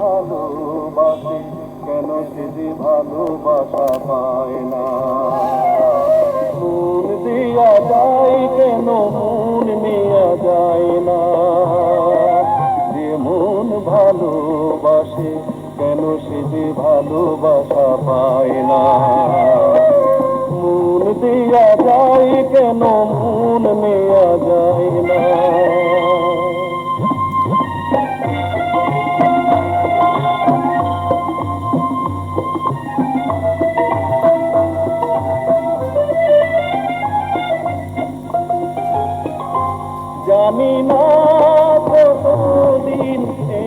ভালোবাসে, কেন সে যে ভালোবাসা পায় না? মন দেয়া যায় কেন, মন নেয়া যায় না? যে মন ভালোবাসে, কেন সে যে ভালোবাসা পায় না? মন দেয়া যায় কেন, মন নেয়া যায় জানি না কতদিন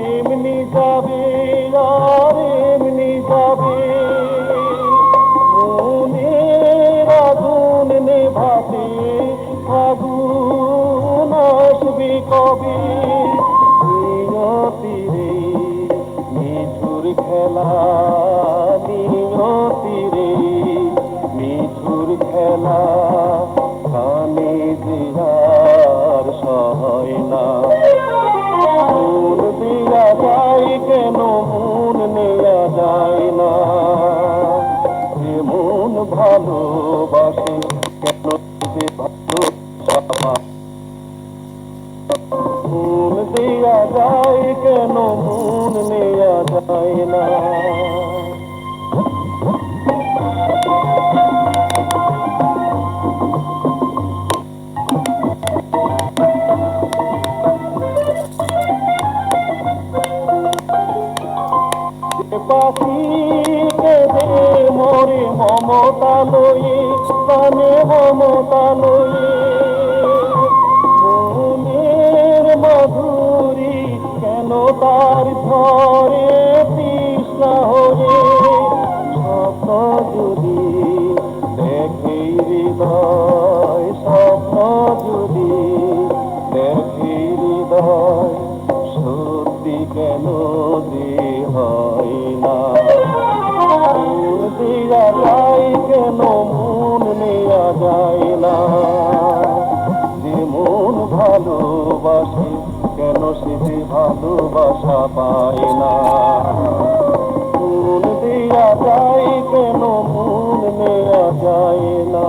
এমনি যাবে, আর এমনি যাবে। মনের আগুন নেভাতে আগুন আসবে কবে? নিয়তিরে মিঠুর খেলা না। মন দিয়া যায় কেন মন যায় না যে মন ভালোবাসে কেন সে ভালোবাসা যে পাখি কেঁদে মরে মমতা লই প্রাণে মমতা লয়ে চাই না যেমন ভালোবাসে, কেন সে যে ভালোবাসা পায় না মন দেয়া যায় কেন, মন নেয়া যায় না?